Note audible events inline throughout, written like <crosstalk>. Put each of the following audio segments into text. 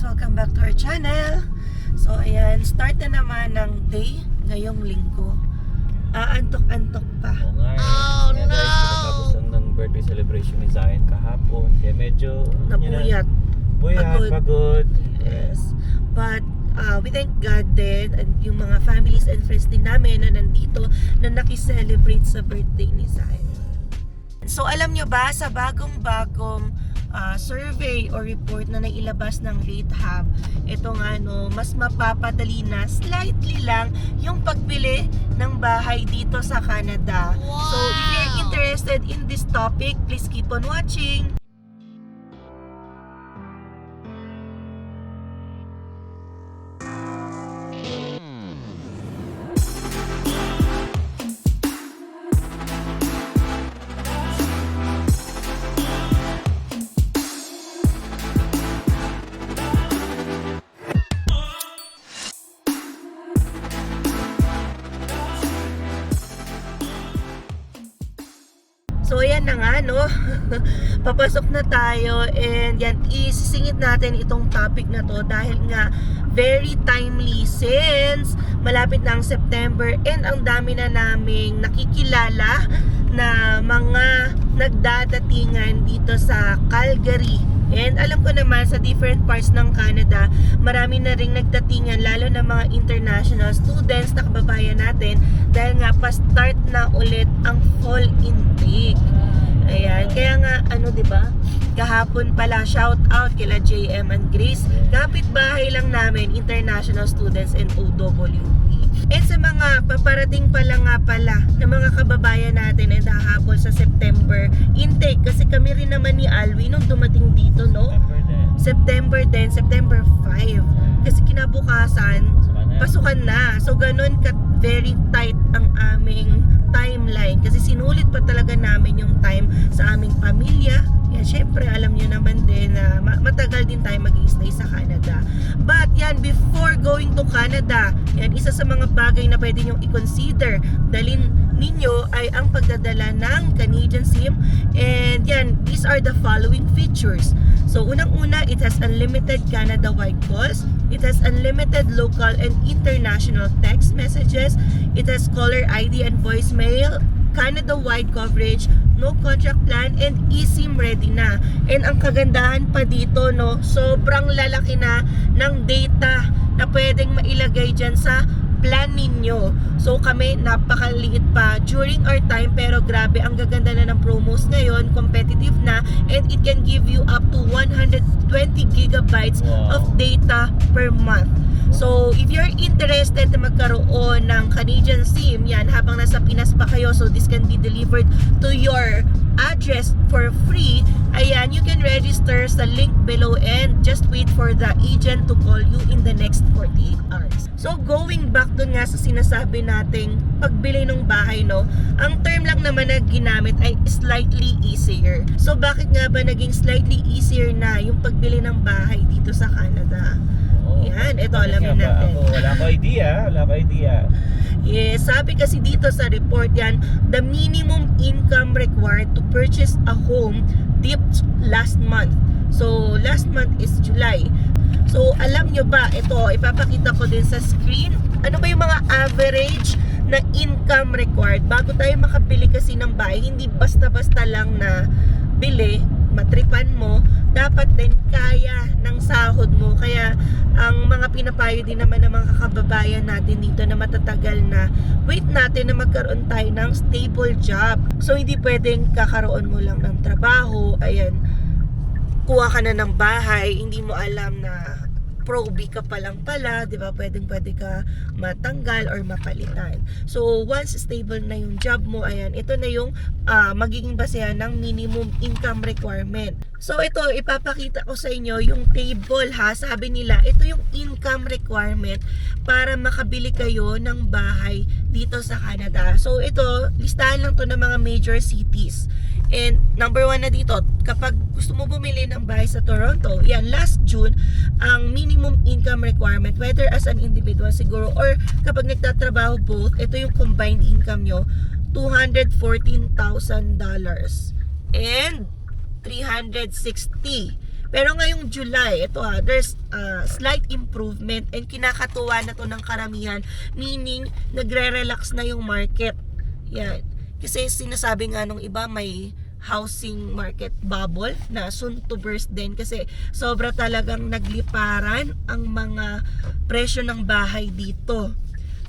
guys! Welcome back to our channel. So ayan, start na naman ng day ngayong linggo. Aantok-antok pa. Oo nga eh. Oh, no! Tapos ng birthday celebration ni Zion kahapon. Kaya medyo... Napuyat. Buyat, Pagod. pagod. Yes. But uh, we thank God din and yung mga families and friends din namin na nandito na nakiselebrate sa birthday ni Zion. So alam nyo ba sa bagong-bagong uh, survey or report na nailabas ng Rate Hub, ito nga no, mas mapapadali na slightly lang yung pagbili ng bahay dito sa Canada. So if you're interested in this topic, please keep on watching. Ayan na nga no. Papasok na tayo and yan isisingit natin itong topic na to dahil nga very timely since malapit na ang September and ang dami na naming nakikilala na mga nagdadatingan dito sa Calgary. And alam ko naman sa different parts ng Canada, marami na ring nagdatingan lalo na mga international students na kababayan natin dahil nga pa-start na ulit ang fall intake. Ayan, kaya nga ano 'di ba? Kahapon pala shout out kila JM and Grace. Kapit bahay lang namin international students and OWP. And sa mga paparating pala nga pala na mga kababayan natin ay hahapon sa September intake kasi kami rin naman ni Alwi nung dumating dito no. September din. September 10, September 5. Kasi kinabukasan, pasukan na. So ganun ka very tight ang aming timeline kasi sinulit pa talaga namin yung time sa aming pamilya. Yan, syempre alam nyo naman din na ma- matagal din tayo mag stay sa Canada. But yan, before going to Canada, yan, isa sa mga bagay na pwede nyo i-consider dalin ninyo ay ang pagdadala ng Canadian SIM and yan, these are the following features. So unang-una, it has unlimited Canada-wide calls, it has unlimited local and international text messages, it has caller ID and voicemail, Canada-wide coverage, no contract plan, and eSIM ready na. And ang kagandahan pa dito, no, sobrang lalaki na ng data na pwedeng mailagay dyan sa plan ninyo. So kami, napakaliit pa during our time pero grabe, ang gaganda na ng promos ngayon, competitive na, and it can give you up to 120 gigabytes Wow. of data per month. So, if you're interested na magkaroon ng Canadian SIM, yan, habang nasa Pinas pa kayo, so this can be delivered to your address for free, ayan, you can register sa link below and just wait for the agent to call you in the next 48 hours. So, going back dun nga sa sinasabi nating pagbili ng bahay, no, ang term lang naman na ginamit ay slightly easier. So, bakit nga ba naging slightly easier na yung pagbili ng bahay dito sa Canada? Yan, ito alamin ba natin. Ako, wala ko idea. Wala ko idea. Yes, sabi kasi dito sa report yan, the minimum income required to purchase a home dipped last month. So, last month is July. So, alam nyo ba, ito, ipapakita ko din sa screen, ano ba yung mga average na income required bago tayo makabili kasi ng bahay, hindi basta-basta lang na bili, matripan mo, dapat din kaya ng sahod mo. Kaya ang mga pinapayo din naman ng mga kababayan natin dito na matatagal na wait natin na magkaroon tayo ng stable job. So hindi pwedeng kakaroon mo lang ng trabaho, ayan, kuha ka na ng bahay, hindi mo alam na proby ka pa lang pala, 'di ba? Pwedeng pwede ka matanggal or mapalitan. So once stable na yung job mo, ayan, ito na yung ah, magiging basehan ng minimum income requirement. So ito ipapakita ko sa inyo yung table ha. Sabi nila, ito yung income requirement para makabili kayo ng bahay dito sa Canada. So ito, listahan lang to ng mga major cities. And number one na dito, kapag gusto mo bumili ng bahay sa Toronto, yan, last June, ang minimum income requirement, whether as an individual siguro, or kapag nagtatrabaho both, ito yung combined income nyo, $214,000. And 360 Pero ngayong July, ito ha, there's uh, slight improvement and kinakatuwa na to ng karamihan. Meaning, nagre-relax na yung market. Yan. Kasi sinasabi nga nung iba may housing market bubble na soon to burst din kasi sobra talagang nagliparan ang mga presyo ng bahay dito.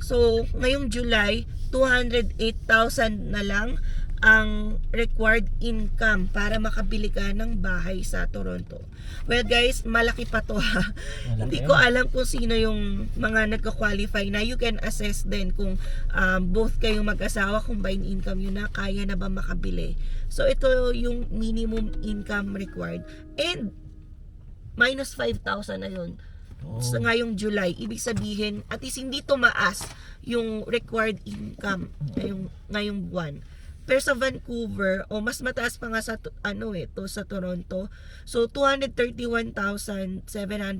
So, ngayong July, 208,000 na lang ang required income para makabili ka ng bahay sa Toronto. Well guys, malaki pa to <laughs> ha. Hindi ko alam kung sino yung mga nagka-qualify na you can assess din kung um, both kayong mag-asawa, combined income yun na, kaya na ba makabili. So ito yung minimum income required. And minus 5,000 na yun Oh. sa ngayong July. Ibig sabihin, at least hindi tumaas yung required income ngayong, ngayong buwan. Pero sa Vancouver, o mas mataas pa nga sa, ano eh, to sa Toronto. So, 231,700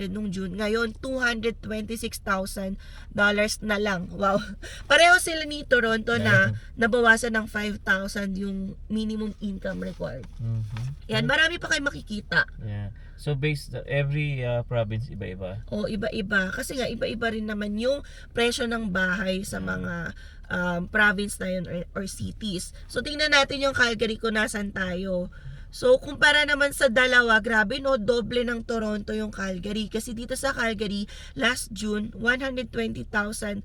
nung June. Ngayon, 226,000 dollars na lang. Wow. <laughs> Pareho sila ni Toronto na nabawasan ng 5,000 yung minimum income required. Mhm. Yan, marami pa kayo makikita. Yeah. So based every uh, province iba-iba. O iba-iba. Kasi nga, iba-iba rin naman yung presyo ng bahay sa mga um, province na yun or, or cities. So, tingnan natin yung Calgary kung nasan tayo. So, kumpara naman sa dalawa, grabe no, doble ng Toronto yung Calgary. Kasi dito sa Calgary, last June, 120,670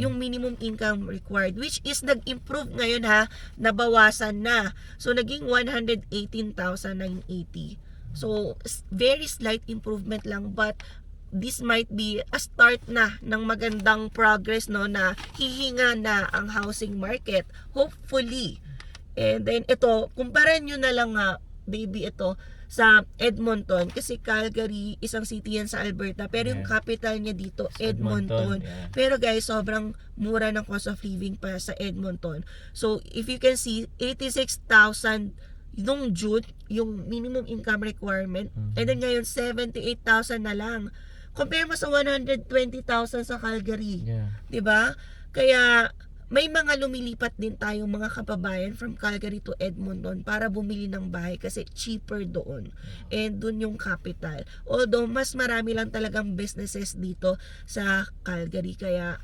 yung minimum income required. Which is nag-improve ngayon ha, nabawasan na. So, naging 118,980. So, very slight improvement lang but this might be a start na ng magandang progress no na hihinga na ang housing market hopefully and then ito kumpara nyo na lang nga baby ito sa Edmonton kasi Calgary isang city yan sa Alberta pero yung capital niya dito Edmonton, yeah. pero guys, sobrang mura ng cost of living pa sa Edmonton. So, if you can see, 86,000 nung June, yung minimum income requirement. Mhm. And then ngayon, 78,000 na lang. Compare mo sa 120,000 sa Calgary. Yeah. 'di ba? Kaya may mga lumilipat din tayong mga kababayan from Calgary to Edmonton para bumili ng bahay kasi cheaper doon. And doon yung capital. Although mas marami lang talagang businesses dito sa Calgary kaya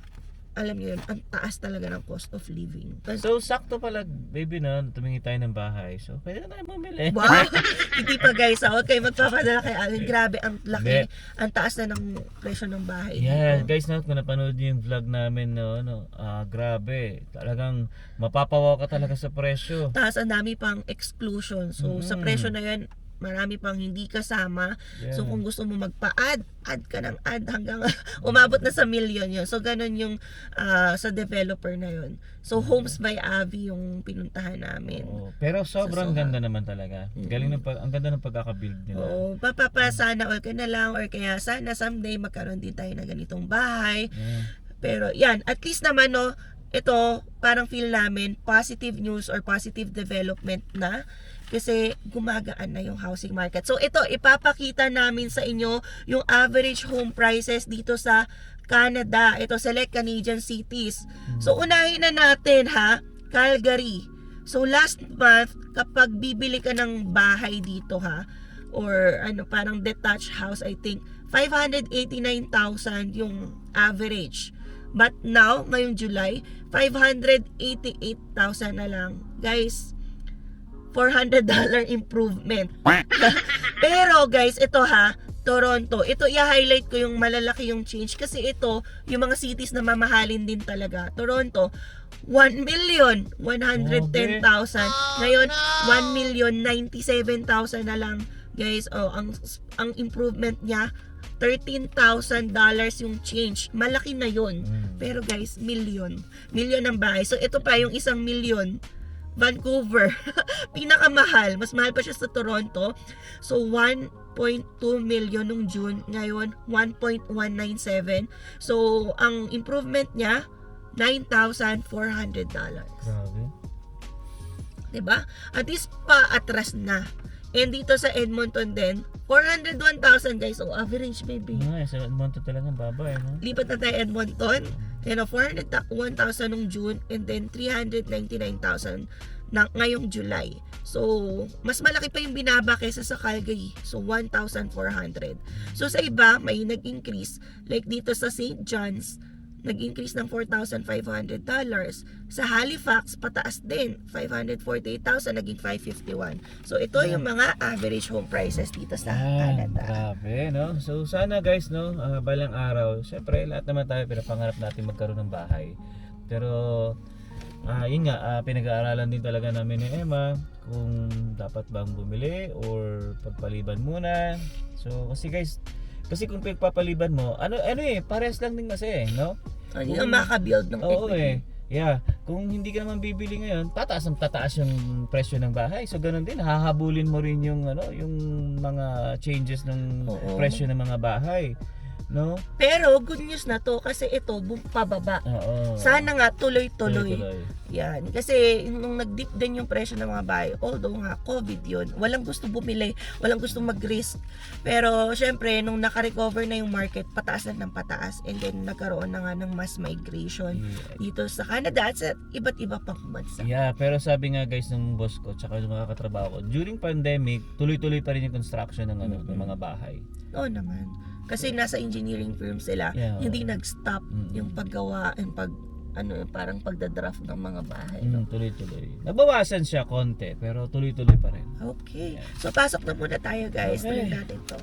alam niyo yun, ang taas talaga ng cost of living. So sakto pala baby na tumingi tayo ng bahay. So pwede na tayo bumili. Wow! <laughs> Hindi pa guys, ah. okay, magpapadala kay Alvin. Grabe, ang laki, ang taas na ng presyo ng bahay. Yeah, dito. guys, no, kung napanood niyo yung vlog namin, no, no, ah, grabe. Talagang mapapawaw ka talaga sa presyo. Tapos ang dami pang exclusion. So, sa Mm. presyo na yan, marami pang hindi kasama. Yeah. So, kung gusto mo magpa-add, add ka ng add hanggang <laughs> umabot na sa million yun. So, ganun yung ah, sa developer na yun. So, Homes by Avi yung pinuntahan namin. Oo. Pero sobrang Soha. ganda naman talaga. Galing ng pag, ang ganda ng pagkakabuild nila. Oo, papapa sana all ka na lang or kaya sana someday magkaroon din tayo ng ganitong bahay. Yeah. Pero yan, at least naman no, ito parang feel namin positive news or positive development na kasi gumagaan na yung housing market. So ito, ipapakita namin sa inyo yung average home prices dito sa Canada. Ito, select Canadian cities. So unahin na natin ha, Calgary. So last month, kapag bibili ka ng bahay dito ha, or ano parang detached house, I think 589,000 yung average. But now, ngayong July, 588,000 na lang. Guys, $400 improvement. <laughs> Pero guys, ito ha, Toronto, ito i-highlight ko yung malalaki yung change kasi ito, yung mga cities na mamahalin din talaga. Toronto, 1 million 110,000. Ngayon, 1 million 97,000 na lang. Guys, oh, ang ang improvement niya $13,000 yung change. Malaki na yun. Mm. Pero guys, million. Million ang bahay. So ito pa yung isang million. Vancouver. <laughs> Pinakamahal. Mas mahal pa siya sa Toronto. So 1.2 million nung June. Ngayon, 1.197. So ang improvement niya, $9,400. Grabe. 'Di ba? At least pa atras na. And dito sa Edmonton din, 401,000 guys. So average maybe. Nga, sa Edmonton talaga baba eh, no? lipat na tayo Edmonton. O, 401,000 nung June and then 399,000 na ngayong July. So, mas malaki pa yung binaba kaysa sa Calgary. So, 1,400. So, sa iba, may nag-increase. Like dito sa St. John's, nag-increase ng $4,500. Sa Halifax, pataas din. 548,000, naging 551. So, ito yung mga average home prices dito sa Ah, Canada. grabe, no? So, sana guys, no, ah, balang araw, syempre, lahat naman tayo pinapangarap natin magkaroon ng bahay. Pero, ah yun nga, ah, pinag-aaralan din talaga namin ni Emma kung dapat bang bumili or pagpaliban muna. So, kasi guys, kasi kung pagpapaliban mo, ano ano eh, parehas lang din kasi, eh, no? Hindi ka makabuild ng Oo equity. eh. Yeah, kung hindi ka naman bibili ngayon, tataas ang tataas yung presyo ng bahay. So ganun din, hahabulin mo rin yung ano, yung mga changes ng Oo. presyo ng mga bahay. No? Pero good news na to kasi ito pababa. Oo. Sana nga tuloy-tuloy. Yan. Kasi nung nag-dip din yung presyo ng mga bahay, although nga COVID yun, walang gusto bumili, walang gusto mag-risk. Pero syempre, nung naka-recover na yung market, pataas na ng pataas. And then nagkaroon na nga ng mass migration dito sa Canada at sa iba't iba pang bansa. Yeah, pero sabi nga guys ng boss ko tsaka yung mga katrabaho ko, during pandemic, tuloy-tuloy pa rin yung construction ng ano, ng mga bahay. Oo naman. Kasi nasa engineering firm sila, Yeah. hindi nag-stop Mm. yung paggawa and pag ano parang pagdadraft ng mga bahay. no? Mm, tuloy-tuloy. Nabawasan siya konti, pero tuloy-tuloy pa rin. Okay. So, pasok na muna tayo, guys. Okay. Tuloy natin to.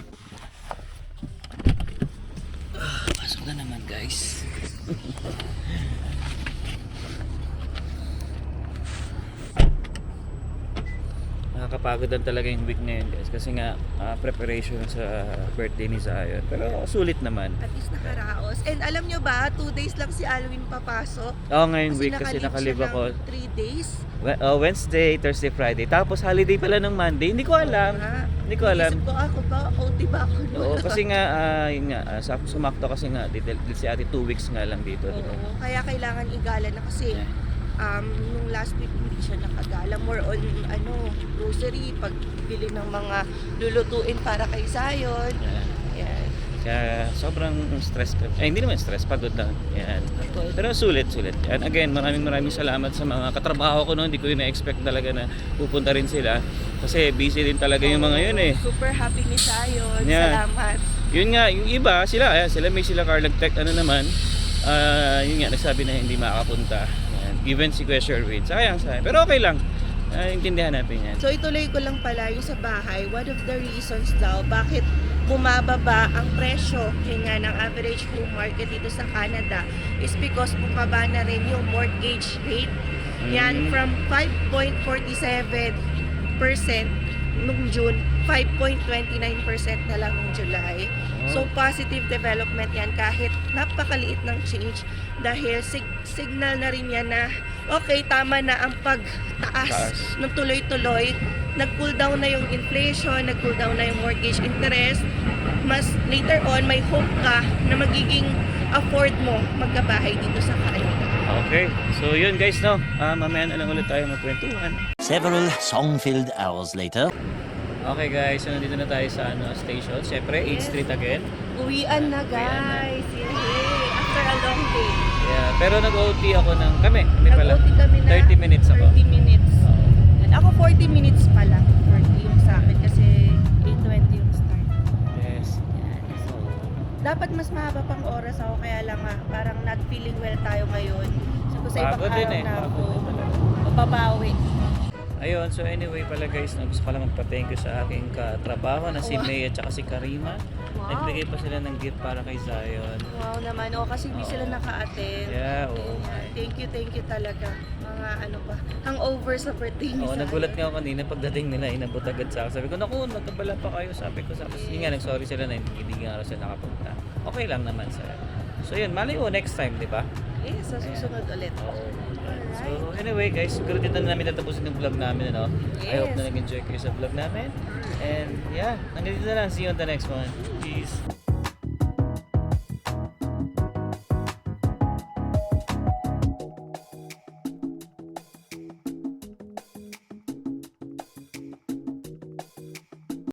Pasok na naman guys. <laughs> Nakakapagod lang talaga yung week ngayon guys kasi nga ah, preparation sa birthday ni Zion. Pero sulit naman. At least nakaraos. And alam nyo ba, two days lang si Alwin papasok. Oo ngayong week kasi nakalib ako ng three days. We- oh, Wednesday, Thursday, Friday. Tapos holiday pala ng Monday. Hindi ko alam. Ha? Hindi ko alam. Isip ko ako ba, OT ba ako? nun? Oo, kasi nga, <laughs> ah, yun nga, ah, sa- sumakto kasi nga, dito, dito si ate two weeks nga lang dito. Oo, kaya kailangan igala na kasi um, nung last week hindi siya nakagala. More on ano, grocery, pagbili ng mga lulutuin para kay Zion. Yan. Kaya sobrang stress ko. Eh, hindi naman stress, pagod na. Yan. Pero sulit, sulit. And again, maraming maraming salamat sa mga katrabaho ko noon. Hindi ko yun na-expect talaga na pupunta rin sila. Kasi busy din talaga yung mga yun eh. Super happy ni Zion. Yeah. Salamat. Yun nga, yung iba, sila, ayan, sila may sila car tech ano naman. ah yun nga, nagsabi na hindi makakapunta. Yan. Even si Kuya Sherwin. Sayang, sayang. Pero okay lang. Ah, intindihan natin yan. So ituloy ko lang pala yung sa bahay. One of the reasons daw bakit bumababa ang presyo nga ng average home market dito sa Canada is because bumaba na rin yung mortgage rate. Yan Mm. from 5.47% nung June, 5.29% na lang nung July. So positive development yan kahit napakaliit ng change dahil sig- signal na rin yan na okay tama na ang pagtaas Taas. ng tuloy-tuloy. Nag-cool down na yung inflation, nag-cool down na yung mortgage interest. Mas later on may hope ka na magiging afford mo magkabahay dito sa Canada. Okay. So yun guys, no. Ah, mamaya na lang ulit tayo magkwentuhan. Several song-filled hours later. Okay guys, so nandito na tayo sa ano, station. Siyempre, 8th Street again. Uwian na Uwian na. guys! Yay! After a long day. Yeah, pero nag-OT ako ng kami, kami pala. Nag-OT kami na 30 minutes ako. 30 minutes. Oo. Yan. Ako 40 minutes pa lang. 40 yung sa akin kasi 8.20 yung start. Yes. Yan. So, dapat mas mahaba pang oras ako kaya lang nga, parang not feeling well tayo ngayon. So, kung sa ibang Pagod din araw eh. na ako, din talaga. mababawi. Ayun, so anyway pala guys, no, gusto ko lang magpa-thank you sa aking katrabaho na si. May at saka si Karima. Wow. Nagbigay pa sila ng gift para kay Zion. Wow naman. O, kasi hindi Oo. sila naka-attend. Yeah, oo. Ayan. Thank you, thank you talaga. Mga ano pa, hangover sa birthday ni Oo, Zion. nagulat nga ako kanina pagdating nila, inabot agad sa akin. Sabi ko, naku, magkabala pa kayo. Sabi ko, sabi yun nga, nag-sorry sila na hindi, hindi nga raw sila nakapunta. Okay lang naman sa So yun, malay mo next time, di ba? Eh, sa susunod ulit. So anyway guys, siguro dito na namin tatapusin yung vlog namin, ano? I hope na nag-enjoy kayo sa vlog namin. And yeah, hanggang dito na lang. See you on the next one.